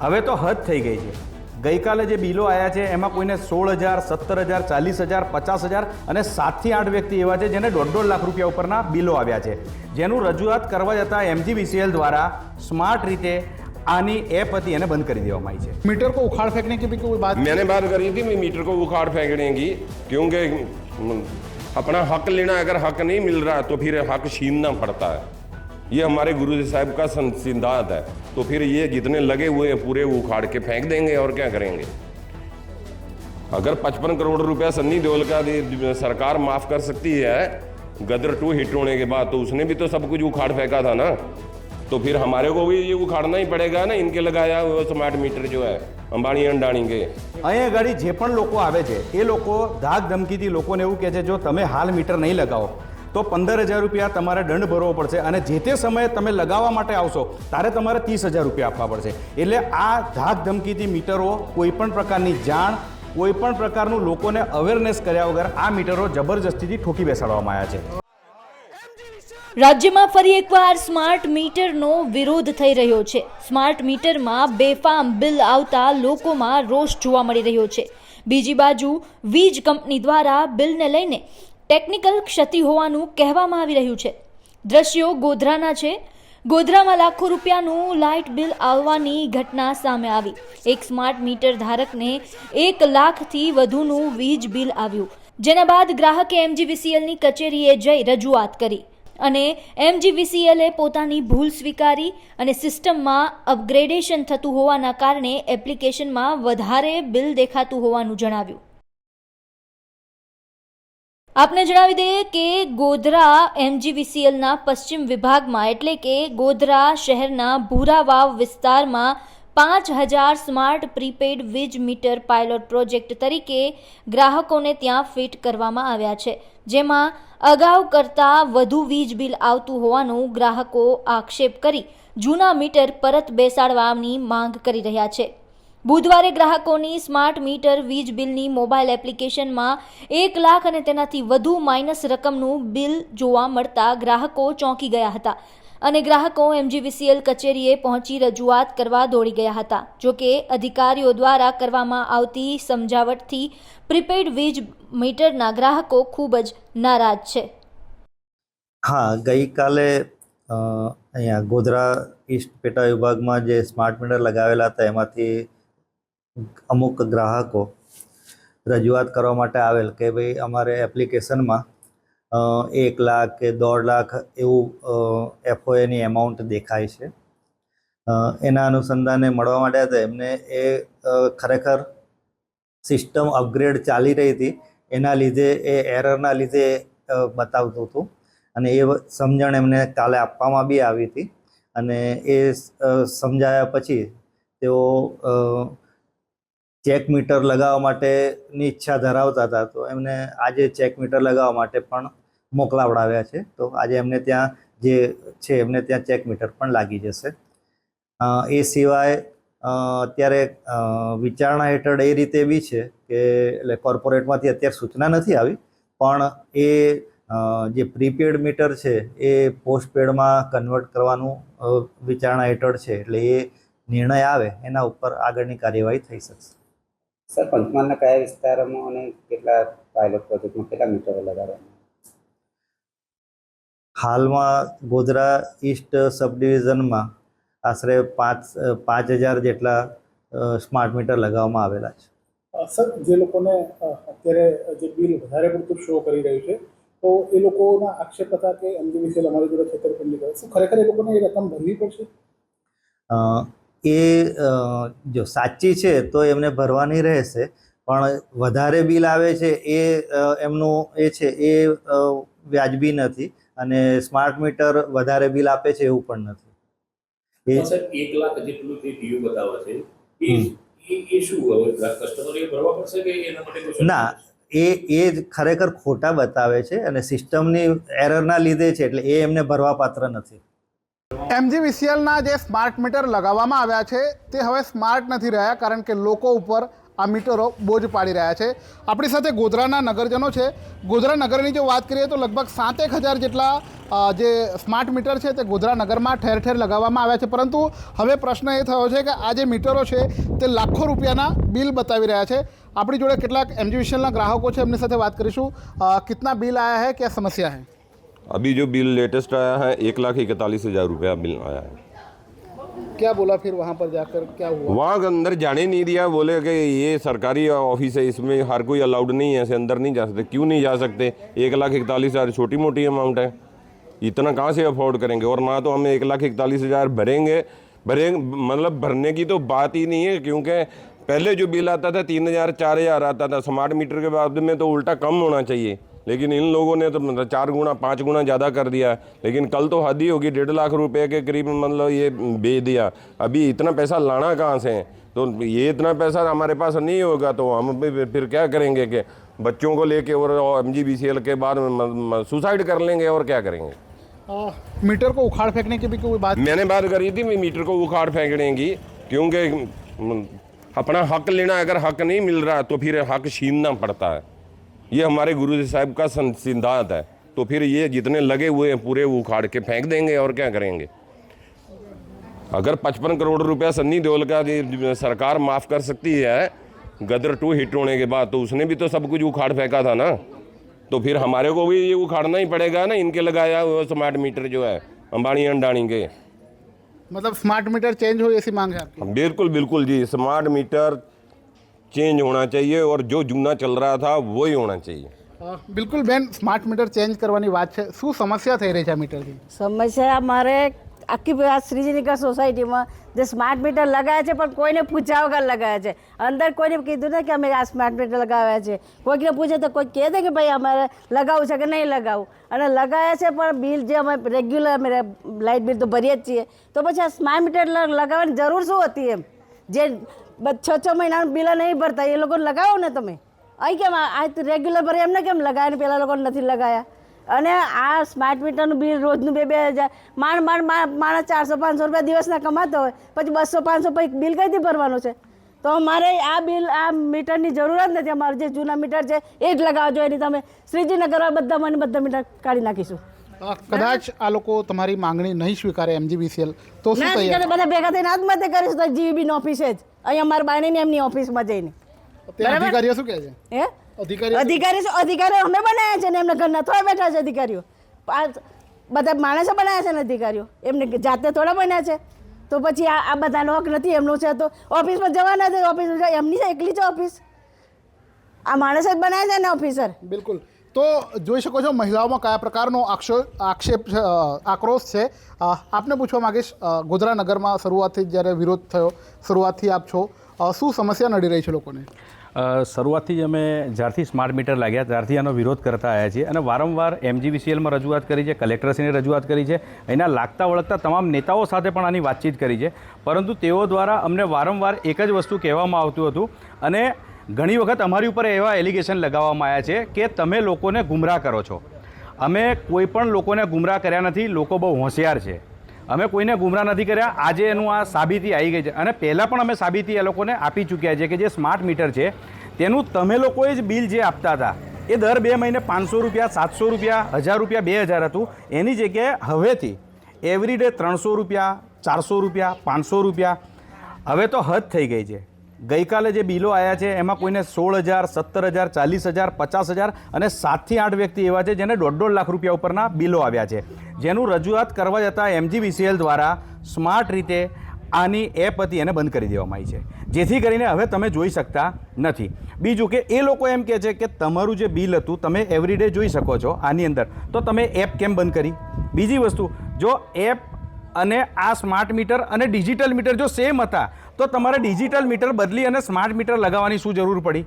હવે તો હદ થઈ ગઈ છે ગઈકાલે જે બિલો આવ્યા છે એમાં કોઈને સોળ હજાર સત્તર હજાર ચાલીસ હજાર પચાસ હજાર અને સાતથી આઠ વ્યક્તિ એવા છે જેને દોઢ દોઢ લાખ રૂપિયા ઉપરના બિલો આવ્યા છે જેનું રજૂઆત કરવા જતાં એમજીવીસીએલ દ્વારા સ્માર્ટ રીતે આની એપ હતી એને બંધ કરી દેવામાં આવી છે मीटर को उखाड़ फेंकने की भी कोई बात मैंने बात करी थी मैं मीटर को उखाड़ फेंकने की क्योंकि हम्म, अपना हक लेना अगर हक नहीं मिल रहा तो फिर हक छीनना पड़ता है ये हमारे गुरु साहब का सं- सिद्धांत है तो फिर ये जितने लगे हुए हैं पूरे वो उखाड़ के फेंक देंगे और क्या करेंगे अगर 55 करोड़ रुपया सन्नी देओल का दे- सरकार माफ कर सकती है गदर टू हिट होने के बाद तो उसने भी तो सब कुछ उखाड़ फेंका था ना तो फिर हमारे को भी ये उखाड़ना ही पड़ेगा ना इनके लगाया हुआ स्मार्ट मीटर जो है अंबानी अंडानी के અહીંયા ગાડી જે પણ લોકો આવે છે એ લોકો ધાક ધમકીથી લોકોને એવું કહે છે જો તમે હાલ મીટર નહીં લગાવો તો પંદર હજાર રૂપિયા તમારે દંડ ભરવો પડશે અને જે તે સમયે તમે લગાવવા માટે આવશો ત્યારે તમારે ત્રીસ હજાર રૂપિયા આપવા પડશે. એટલે આ ધાક ધમકીથી મીટરો કોઈ પણ પ્રકારની જાણ, કોઈ પણ પ્રકારનું લોકોને અવેરનેસ કર્યા વગર આ મીટરો જબરજસ્તીથી ઠોકી બેસાડવામાં આવ્યા છે. રાજ્યમાં ફરી એકવાર સ્માર્ટ મીટરનો વિરોધ થઈ રહ્યો છે. સ્માર્ટ મીટરમાં બેફામ બિલ આવતા લોકોમાં રોષ જોવા મળી રહ્યો છે. બીજી બાજુ, વીજ કંપની દ્વારા બિલને લઈને ટેકનિકલ ક્ષતિ હોવાનું કહેવામાં આવી રહ્યું છે. દ્રશ્યો ગોધરાના છે. ગોધરામાં લાખો રૂપિયાનું લાઇટ બિલ આવવાની ઘટના સામે આવી. એક સ્માર્ટ મીટર ધારકને એક લાખથી વધુનું વીજ બિલ આવ્યું. જેના બાદ ગ્રાહકે એમજીવીસીએલની કચેરીએ જઈ રજૂઆત કરી અને એમજીવીસીએલે પોતાની ભૂલ સ્વીકારી અને સિસ્ટમમાં અપગ્રેડેશન થતું હોવાના કારણે એપ્લિકેશનમાં વધારે બિલ દેખાતું હોવાનું જણાવ્યું. આપને જણાવી દઈએ કે ગોધરા એમજીવીસીએલના પશ્ચિમ વિભાગમાં એટલે કે ગોધરા શહેરના ભૂરાવાવ વિસ્તારમાં પાંચ હજાર સ્માર્ટ પ્રીપેડ વીજ મીટર પાયલોટ પ્રોજેક્ટ તરીકે ગ્રાહકોને ત્યાં ફિટ કરવામાં આવ્યા છે, જેમાં અગાઉ કરતાં વધુ વીજ બિલ આવતું હોવાનું ગ્રાહકો આક્ષેપ કરી જૂના મીટર પરત બેસાડવાની માંગ કરી રહ્યા છે. બુધવારે ગ્રાહકોની સ્માર્ટ મીટર વીજ બિલની મોબાઈલ એપ્લિકેશનમાં એક લાખ અને તેનાથી વધુ માઇનસ રકમનું બિલ જોવા મળતા ગ્રાહકો ચોંકી ગયા હતા અને ગ્રાહકો એમજીવીસીએલ કચેરીએ પહોંચી રજૂઆત કરવા દોડી ગયા હતા. જોકે અધિકારીઓ દ્વારા કરવામાં આવતી સમજાવટથી પ્રીપેડ વીજ મીટરના ગ્રાહકો ખૂબ જ નારાજ છે. હા, ગઈકાલે અહીંયા ગોધરા ઈસ્ટ પેટા વિભાગમાં જે સ્માર્ટ મીટર લગાવેલા હતા, એમાંથી અમુક ગ્રાહકો રજૂઆત કરવા માટે આવેલ કે ભાઈ, અમારે એપ્લિકેશનમાં એક લાખ કે દોઢ લાખ એવું એફઓએની એમાઉન્ટ દેખાય છે. એના અનુસંધાને મળવા માટે હતા એમને એ ખરેખર સિસ્ટમ અપગ્રેડ ચાલી રહી હતી. એના લીધે, એ એરરના લીધે બતાવતું હતું. અને એ સમજણ એમને કાલે આપવામાં બી આવી હતી. અને એ સમજાયા પછી તેઓ ચેક મીટર લગાવવા માટેની ઈચ્છા ધરાવતા હતા, તો એમને આજે ચેક મીટર લગાવવા માટે પણ મોકલાવડાવ્યા છે. તો આજે એમને ત્યાં જે છે, એમને ત્યાં ચેક મીટર પણ લાગી જશે. એ સિવાય અત્યારે વિચારણા હેઠળ એ રીતે બી છે કે, એટલે કોર્પોરેટમાંથી અત્યારે સૂચના નથી આવી, પણ એ જે પ્રીપેડ મીટર છે, એ પોસ્ટપેડમાં કન્વર્ટ કરવાનું વિચારણા હેઠળ છે, એટલે એ નિર્ણય આવે, એના ઉપર આગળની કાર્યવાહી થઈ શકશે. સર પંચમહાલના કયા વિસ્તારોમાં અને કેટલા પાયલોટ પ્રોજેક્ટમાં કેટલા મીટરો લગાડવાના? હાલમાં ગોધરા ઈસ્ટ સબ ડિવિઝનમાં આશરે પાંચ પાંચ હજાર જેટલા સ્માર્ટ મીટર લગાવવામાં આવેલા છે. સર જે લોકોને અત્યારે જે બિલ વધારે પડતું શો કરી રહ્યું છે તો એ લોકોના આક્ષેપ હતા કે એમજીવીસીએલ અમારી જોડે છેતરપિંડી કરે. શું ખરેખર એ લોકોને એ રકમ ભરવી પડશે? એ જો સાચી છે તો એમને ભરવાની રહેશે પણ વધારે બિલ આવે છે એ એમનું એ છે એ વ્યાજબી નથી અને સ્માર્ટ મીટર વધારે બિલ આપે છે એવું પણ નથી. એ સર એક લાખ જેટલું તે ડીયુ બતાવે છે એ શું હવે કસ્ટમરે ભરવા પડશે કે એના માટે ના એ એ જ ખરેખર ખોટા બતાવે છે અને સિસ્ટમની એરરના લીધે છે એટલે એ એમને ભરવા પાત્ર નથી. એમજીવીસીએલના જે સ્માર્ટ મીટર લગાવવામાં આવ્યા છે, તે હવે સ્માર્ટ નથી રહ્યા કારણ કે લોકો ઉપર આ મીટરો બોજ પાડી રહ્યા છે. આપણી સાથે ગોધરાના નગરજનો છે. ગોધરા નગરની જો વાત કરીએ તો લગભગ સાતેક હજાર જેટલા જે સ્માર્ટ મીટર છે તે ગોધરા નગરમાં ઠેર ઠેર લગાવવામાં આવ્યા છે. પરંતુ હવે પ્રશ્ન એ થયો છે કે આ જે મીટરો છે, તે લાખો રૂપિયાના બિલ બતાવી રહ્યા છે. આપણી જોડે કેટલાક એમજીવીસીએલના ગ્રાહકો છે. એમની સાથે વાત કરીશું. કેટલા બિલ આવ્યા હે? ક્યાં સમસ્યા છે अभी जो बिल लेटेस्ट आया है एक लाख इकतालीस हज़ार रुपया बिल आया है। क्या बोला फिर वहाँ पर जाकर? क्या हुआ? वहाँ अंदर जाने नहीं दिया बोले कि ये सरकारी ऑफ़िस है इसमें हर कोई अलाउड नहीं है ऐसे अंदर नहीं जा सकते। क्यों नहीं जा सकते? एक लाख इकतालीस हज़ार छोटी मोटी अमाउंट है। इतना कहाँ से अफोर्ड करेंगे? और ना तो हम एक लाख इकतालीस हज़ार भरेंगे। भरेंगे मतलब भरने की तो बात ही नहीं है क्योंकि पहले जो बिल आता था तीन हज़ार चार हज़ार आता था। स्मार्ट मीटर के बाद में तो उल्टा कम होना चाहिए। लेकिन इन लोगों ने तो मतलब चार गुना पाँच गुना ज़्यादा कर दिया है। लेकिन कल तो हद ही होगी डेढ़ लाख रुपए के करीब मतलब ये बेच दिया। अभी इतना पैसा लाना कहाँ से? है तो ये इतना पैसा हमारे पास नहीं होगा तो हम फिर क्या करेंगे कि बच्चों को लेके और M G B C L के बाद सुसाइड कर लेंगे और क्या करेंगे? अ, मीटर को उखाड़ फेंकने की भी कोई बात मैंने बात करी थी मीटर को उखाड़ फेंकने की क्योंकि अपना हक लेना अगर हक नहीं मिल रहा तो फिर हक छीनना पड़ता है। ये हमारे गुरु साहब का सिद्धांत है। तो फिर ये जितने लगे हुए हैं पूरे उखाड़ के फेंक देंगे और क्या करेंगे? अगर पचपन करोड़ रुपया सन्नी देओल का सरकार माफ़ कर सकती है गदर टू हिट होने के बाद तो उसने भी तो सब कुछ उखाड़ फेंका था ना। तो फिर हमारे को भी ये उखाड़ना ही पड़ेगा ना इनके लगाया हुआ स्मार्ट मीटर जो है अंबानी अंडानी के। मतलब स्मार्ट मीटर चेंज हो ऐसी मांग है बिल्कुल बिल्कुल जी स्मार्ट मीटर चेंज होना चाहिए और जो जूना चल रहा था वही होना चाहिए અ, બિલકુલ બેન સ્માર્ટ મીટર ચેન્જ કરવાની વાત છે શું સમસ્યા થઈ રહી છે આ મીટરથી સમસ્યા અમારે આખી આ શ્રીજીનગર સોસાયટીમાં જે સ્માર્ટ મીટર લગાવ્યા છે પણ કોઈને પૂછ્યા વગર લગાવ્યા છે અંદર કોઈને કીધું ને કે અમે આ સ્માર્ટ મીટર લગાવ્યા છે કોઈકને પૂછે તો કોઈ કહે છે કે ભાઈ અમારે લગાવવું છે કે નહીં લગાવવું અને લગાવ્યા છે પણ બિલ જે અમે રેગ્યુલર અમે લાઇટ બિલ તો ભરીએ જ છીએ તો પછી આ સ્માર્ટ મીટર લ- લગાવવાની જરૂર શું હતી એમ જે બ- છ છ મહિનાનું બિલ નહીં ભરતા એ લોકોને લગાવો ને તમે. અહીં કેમ આ રેગ્યુલર ભરે એમને કેમ લગાવ્યા ને પેલા લોકોને નથી લગાવ્યા અને આ સ્માર્ટ મીટરનું બિલ રોજનું બે બે હજાર માણ માણ મા- માણસ ચારસો પાંચસો રૂપિયા દિવસના કમાતો હોય પછી બસો પાંચસો પછી બિલ કઈથી ભરવાનું છે? તો અમારે આ બિલ આ મીટરની જરૂર જ નથી. અમારે જે જૂના મીટર છે એ જ લગાવજો એની તમે શ્રીજીનગર બધા મને બધા મીટર કાઢી નાખીશું. કદાચ આ લોકો તમારી માંગણી નહીં સ્વીકારે એમજીબીસીએલ તો શું બધા ભેગા થઈને આત્મહત્યા કરીશું. તો ઓફિસે જ. અહીં અમારા બાયણીની એમની ઓફિસમાં જઈને. અધિકારીઓ શું કહે છે? હે? અધિકારી અધિકારી શું? અધિકારીઓ અમે બનાવ્યા છે ને એમના ઘરના થોડા બેઠા છે અધિકારીઓ. બધા માણસો બનાવ્યા છે ને અધિકારીઓ. એમને જાતે થોડા બન્યા છે. તો પછી આ આ બધાનો હક નથી એમનું છે તો ઓફિસમાં જવાના છે ઓફિસ એમની છે એકલી છે ઓફિસ. આ માણસ જ બનાવ્યા છે ને ઓફિસર બિલકુલ. તો જોઈ શકો છો મહિલાઓમાં કયા પ્રકારનો આક્ષો, આક્ષેપ આક્રોશ છે. આપને પૂછવા માગીશ ગોધરા નગરમાં શરૂઆતથી જ્યારે વિરોધ થયો, શરૂઆતથી આપ છો શું સમસ્યા નડી રહી છે લોકોને? શરૂઆતથી જ અમે જ્યારથી સ્માર્ટ મીટર લાગ્યા, ત્યારથી આનો વિરોધ કરતા આવ્યા છીએ અને વારંવાર એમજીવીસીએલમાં રજૂઆત કરી છે, કલેક્ટરશ્રીને રજૂઆત કરી છે, એના લાગતા વળગતા તમામ નેતાઓ સાથે પણ આની વાતચીત કરી છે. પરંતુ તેઓ દ્વારા અમને વારંવાર એક જ વસ્તુ કહેવામાં આવતું હતું અને ઘણી વખત અમારી ઉપર એવા એલિગેશન લગાવવામાં આવ્યા છે કે તમે લોકોને ગુમરાહ કરો છો. અમે કોઈ પણ લોકોને ગુમરાહ કર્યા નથી, લોકો બહુ હોશિયાર છે. અમે કોઈને ગુમરાહ નથી કર્યા, આજે એનું આ સાબિતી આવી ગઈ છે. અને પહેલાં પણ અમે સાબિતી એ લોકોને આપી ચૂક્યા છે કે જે સ્માર્ટ મીટર છે, તેનું તમે લોકોએ જ બિલ જે આપતા હતા, એ દર બે મહિને પાંચસો રૂપિયા, સાતસો રૂપિયા, હજાર રૂપિયા, બે હજાર હતું. એની જગ્યાએ હવેથી એવરી ડે ત્રણસો રૂપિયા, ચારસો રૂપિયા, પાંચસો રૂપિયા. હવે તો હદ થઈ ગઈ છે. ગઈકાલે જે બિલો આવ્યા છે, એમાં કોઈને સોળ હજાર સત્તર હજાર ચાલીસ હજાર પચાસ હજાર અને સાતથી આઠ વ્યક્તિ એવા છે જેને દોઢ દોઢ લાખ રૂપિયા ઉપરના બિલો આવ્યા છે. જેનું રજૂઆત કરવા જતાં એમજીવીસીએલ દ્વારા સ્માર્ટ રીતે આની એપ હતી એને બંધ કરી દેવામાં આવી છે. જેથી કરીને હવે તમે જોઈ શકતા નથી. બીજું કે એ લોકો એમ કહે છે કે તમારું જે બિલ હતું, તમે એવરીડે જોઈ શકો છો આની અંદર. તો તમે એપ કેમ બંધ કરી? બીજી વસ્તુ, જો એપ અને આ સ્માર્ટ મીટર અને ડિજિટલ મીટર જો સેમ હતા તો તમારે ડિજિટલ મીટર બદલી અને સ્માર્ટ મીટર લગાવવાની શું જરૂર પડી?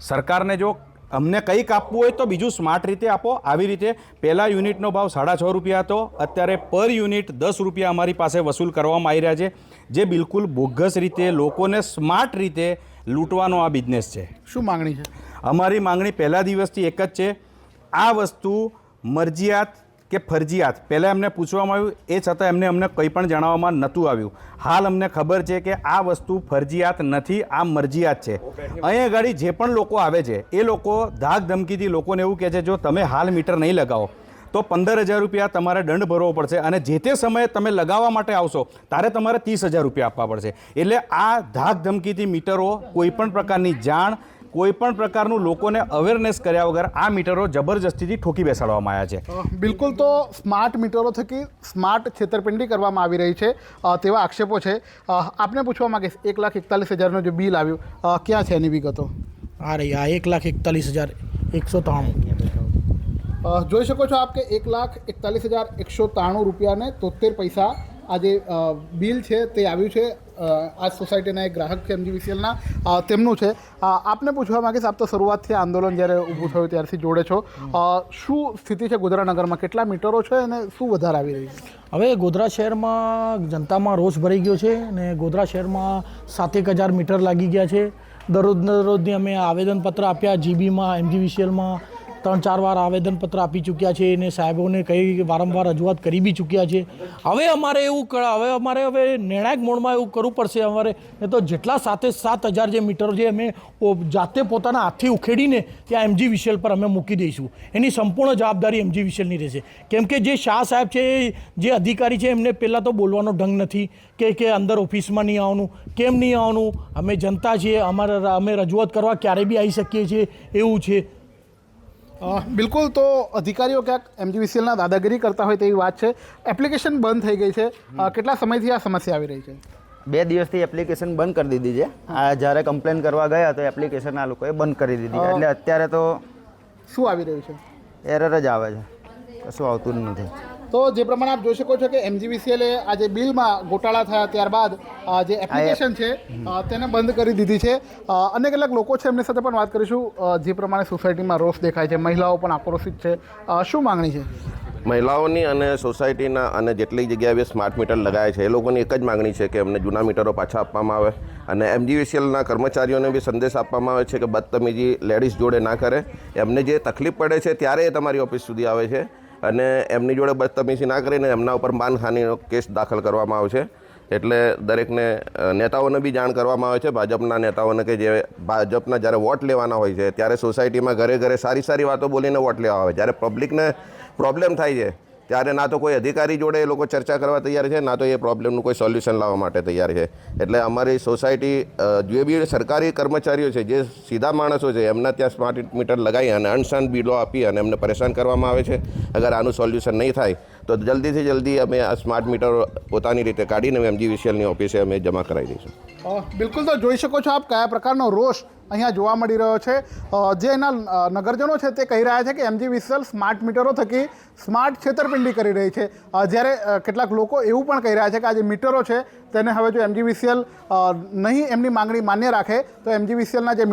સરકારને જો અમને કંઈક આપવું હોય તો બીજું સ્માર્ટ રીતે આપો. આવી રીતે પહેલાં યુનિટનો ભાવ સાડા છ રૂપિયા હતો. અત્યારે પર યુનિટ દસ રૂપિયા અમારી પાસે વસૂલ કરવામાં આવી રહ્યા છે જે બિલકુલ બોગસ રીતે લોકોને સ્માર્ટ રીતે લૂંટવાનો આ બિઝનેસ છે. શું માંગણી છે? અમારી માંગણી પહેલા દિવસથી એક જ છે. આ વસ્તુ મરજિયાત કે ફરજિયાત. પહેલાં એમને પૂછવામાં આવ્યું એ છતાં એમને અમને કંઈ પણ જણાવવામાં નહોતું આવ્યું. હાલ અમને ખબર છે કે આ વસ્તુ ફરજિયાત નથી આ મરજિયાત છે. અહીંયા આગળ જે પણ લોકો આવે છે એ લોકો ધાક ધમકીથી લોકોને એવું કહે છે જો તમે હાલ મીટર નહીં લગાવો તો પંદર હજાર રૂપિયા તમારે દંડ ભરવો પડશે અને જે તે સમયે તમે લગાવવા માટે આવશો ત્યારે તમારે ત્રીસ હજાર રૂપિયા આપવા પડશે. એટલે આ ધાક ધમકીથી મીટરો કોઈપણ પ્રકારની જાણ કોઈ પણ પ્રકારનું લોકોને અવેરનેસ કર્યા વગર આ મીટરો જબરજસ્તીથી ઠોકી બેસાડવામાં આવ્યા છે. બિલકુલ તો સ્માર્ટ મીટરો થકી સ્માર્ટ છેતરપિંડી કરવામાં આવી રહી છે તેવા આક્ષેપો છે. આપને પૂછવા માંગીશ એક લાખ એકતાલીસ હજારનું જે બિલ આવ્યું ક્યાં છે એની વિગતો? આ રહી આ એક લાખ એકતાલીસ હજાર એકસો ત્રાણું. જોઈ શકો છો આપ કે એક લાખ એકતાલીસ હજાર એકસો ત્રાણું રૂપિયાને તોતેર પૈસા આ જે બિલ છે તે આવ્યું છે. આ સોસાયટીના એક ગ્રાહક છે એમજીવીસીએલના તેમનું છે. આપને પૂછવા માગીશ આપ તો શરૂઆતથી આંદોલન જ્યારે ઊભું થયું ત્યારથી જોડે છો. શું સ્થિતિ છે ગોધરાનગરમાં કેટલા મીટરો છે અને શું વધારે આવી રહ્યું છે? હવે ગોધરા શહેરમાં જનતામાં રોષ ભરાઈ ગયો છે અને ગોધરા શહેરમાં સાતેક હજાર મીટર લાગી ગયા છે. દરરોજ દરરોજની અમે આવેદનપત્ર આપ્યા, જીબીમાં એમજીવીસીએલમાં ત્રણ ચાર વાર આવેદનપત્ર આપી ચૂક્યા છે અને સાહેબોને કઈ વારંવાર રજૂઆત કરી બી ચૂક્યા છે. હવે અમારે એવું હવે અમારે હવે નિર્ણાયક મોડમાં એવું કરવું પડશે અમારે. નહીં તો જેટલા સાતે સાત હજાર જે મીટરો છે અમે જાતે પોતાના હાથથી ઉખેડીને ત્યાં એમજી વિશેલ પર અમે મૂકી દઈશું. એની સંપૂર્ણ જવાબદારી એમજી વિશેલની રહેશે. કેમ કે જે શાહ સાહેબ છે, જે અધિકારી છે, એમને પહેલાં તો બોલવાનો ઢંગ નથી કે કે અંદર ઓફિસમાં નહીં આવવાનું. કેમ નહીં આવવાનું? અમે જનતા છીએ, અમારે અમે રજૂઆત કરવા ક્યારે બી આવી શકીએ છીએ? એવું છે. બિલકુલ તો અધિકારીઓ ક્યાંક એમજીવીસીએલના દાદાગીરી કરતા હોય તેવી વાત છે. એપ્લિકેશન બંધ થઈ ગઈ છે. કેટલા સમયથી આ સમસ્યા આવી રહી છે? બે દિવસથી એપ્લિકેશન બંધ કરી દીધી છે. આ જ્યારે કમ્પ્લેન કરવા ગયા તો એપ્લિકેશન આ લોકોએ બંધ કરી દીધી એટલે અત્યારે તો શું આવી રહ્યું છે? એરર જ આવે છે. કશું આવતું જ નથી. તો જે પ્રમાણે આપ જોઈ શકો છો કે એમજીવીસીએલે આ જે બિલમાં ગોટાળા થયા ત્યારબાદ જે એપ્લિકેશન છે તેને બંધ કરી દીધી છે. અને કેટલાક લોકો છે એમની સાથે પણ વાત કરીશું. જે પ્રમાણે સોસાયટીમાં રોષ દેખાય છે મહિલાઓ પણ આક્રોશિત છે. શું માંગણી છે? મહિલાઓની અને સોસાયટીના અને જેટલી જગ્યાએ સ્માર્ટ મીટર લગાય છે એ લોકોની એક જ માગણી છે કે અમને જૂના મીટરો પાછા આપવામાં આવે અને એમજીવીસીએલના કર્મચારીઓને બી સંદેશ આપવામાં આવે છે કે બદતમીજી લેડીઝ જોડે ના કરે. એમને જે તકલીફ પડે છે ત્યારે એ તમારી ઓફિસ સુધી આવે છે. અને એમની જોડે બદતમીસી ના કરીને એમના ઉપર માનહાનિનો કેસ દાખલ કરવામાં આવશે. એટલે દરેકને નેતાઓને બી જાણ કરવામાં આવે છે. ભાજપના નેતાઓને કે જે ભાજપના જ્યારે વોટ લેવાના હોય છે, ત્યારે સોસાયટીમાં ઘરે ઘરે સારી સારી વાતો બોલીને વોટ લેવા આવે. જ્યારે પબ્લિકને પ્રોબ્લેમ થાય છે ત્યારે ના તો કોઈ અધિકારી જોડે એ લોકો ચર્ચા કરવા તૈયાર છે, ના તો એ પ્રોબ્લેમનું કોઈ સોલ્યુશન લાવવા માટે તૈયાર છે. એટલે અમારી સોસાયટી જે બી સરકારી કર્મચારીઓ છે, જે સીધા માણસો છે, એમના ત્યાં સ્માર્ટ મીટર લગાવી અને અનશન બિલો આપી અને એમને પરેશાન કરવામાં આવે છે. અગર આનું સોલ્યુશન નહીં થાય, તો જલ્દીથી જલ્દી અમે આ સ્માર્ટ મીટર પોતાની રીતે કાઢીને એમજી વિશિયલની ઓફિસે અમે જમા કરાવી દઈશું. બિલકુલ તો જોઈ શકો છો આપ કયા પ્રકારનો રોષ અહીંયા જોવા મળી રહ્યો છે. જે એના નગરજનો છે તે કહી રહ્યા છે કે એમજી વિસલ સ્માર્ટ મીટરો થકી સ્માર્ટ છેતરપિંડી કરી રહી છે. જ્યારે કેટલાક લોકો એવું પણ કહી રહ્યા છે કે આ જે મીટરો છે તેને હવે જો એમજી વિસીએલ નહીં એમની માંગણી માન્ય રાખે, તો એમજી વિસીએલના જે